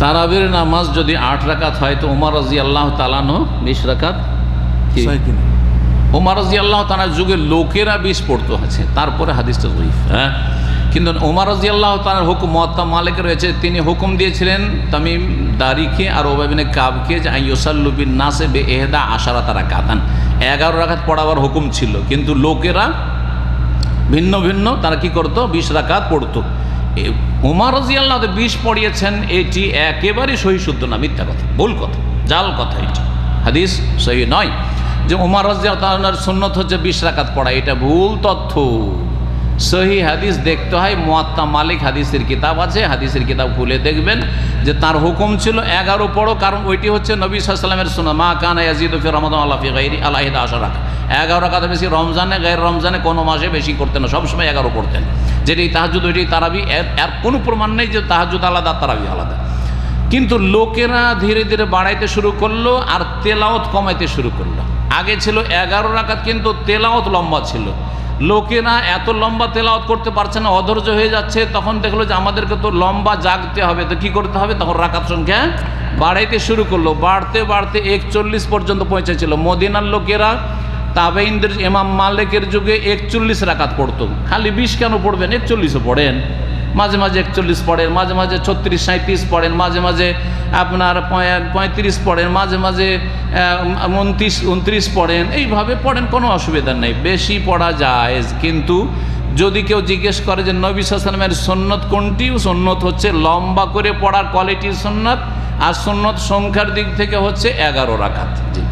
তারাবির নামাজ যদি আট রাকাত হয় তো উমর রাজি আল্লাহ তালানো বিশ রাকাত ওমর রাজি আল্লাহ তালার যুগে লোকেরা বিষ পড়তো আছে তারপরে হাদিসটা জয়ীফ হ্যাঁ? কিন্তু ওমর রাজি আল্লাহ তালার হুকুম মহাত্মা মালিক রয়েছে তিনি হুকুম দিয়েছিলেন তামিম দারিকে আর ওবাবিনে কাবকে যে আইসাল্লুবিন নাসে বে এহেদা আশারা তারা কাতান এগারো রাখাত পড়াবার হুকুম ছিল কিন্তু লোকেরা ভিন্ন ভিন্ন তারা কি করতো? বিশ রাকাত পড়তো। উমার রাজি আল্লাহ বিষ পড়িয়েছেন, এটি একেবারেই সহি শুদ্ধ না, মিথ্যা কথা, ভুল কথা, জাল কথা এটি। হাদিস সহি নয় যে উমার রাজি আল্লাহর সুন্নত হচ্ছে বিশ রাকাত পড়া, এটা ভুল তথ্য। সহি হাদিস দেখতে হয়, মোয়াত্তা মালিক হাদিসের কিতাব আছে, হাদিসের কিতাব খুলে দেখবেন যে তার হুকুম ছিল এগারো পড়ো, কারণ ওইটি হচ্ছে নবী সাল্লামের সুন্না মা কানা ইয়াজিদ ফি রমাদান আল্লাহ ফি গাইরি আশা রাখা। এগারো রাকাত বেশি রমজানে গায়ের রমজানে কোনো মাসে বেশি করতেন না, সবসময় এগারো করতেন। যেটি তাহাজুদ ওইটি তারাবি, এর এর কোনো প্রমাণ নেই যে তাহাজুদ আলাদা, তারাবি আলাদা। কিন্তু লোকেরা ধীরে ধীরে বাড়াইতে শুরু করল আর তেলাওত কমাইতে শুরু করল। আগে ছিল এগারো রাখাত কিন্তু তেলাওত লম্বা ছিল। লোকেরা এত লম্বা তেলাওত করতে পারছে না, অধৈর্য হয়ে যাচ্ছে, তখন দেখল যে আমাদেরকে তো লম্বা জাগতে হবে, তো কি করতে হবে? তখন রাকাত সংখ্যা বাড়াইতে শুরু করল। বাড়তে বাড়তে একচল্লিশ পর্যন্ত পৌঁছেছিল। মদিনার লোকেরা তাবেইনদের ইমাম মালিকের যুগে একচল্লিশ রাকাত পড়তো। খালি বিশ কেন পড়বেন? একচল্লিশও পড়েন। মাঝে মাঝে একচল্লিশ পড়েন, মাঝে মাঝে ছত্রিশ সাঁত্রিশ পড়েন, মাঝে মাঝে আপনার পঁয়ত্রিশ পড়েন, মাঝে মাঝে উনত্রিশ উনত্রিশ পড়েন। এইভাবে পড়েন, কোনো অসুবিধা নেই। বেশি পড়া যায় কিন্তু যদি কেউ জিজ্ঞেস করে যে নবী সালামের সন্ন্যত কোনটি? সন্ন্যত হচ্ছে লম্বা করে পড়ার কোয়ালিটির সন্ন্যত আর সন্ন্যত সংখ্যার দিক থেকে হচ্ছে এগারো রাখাত জি।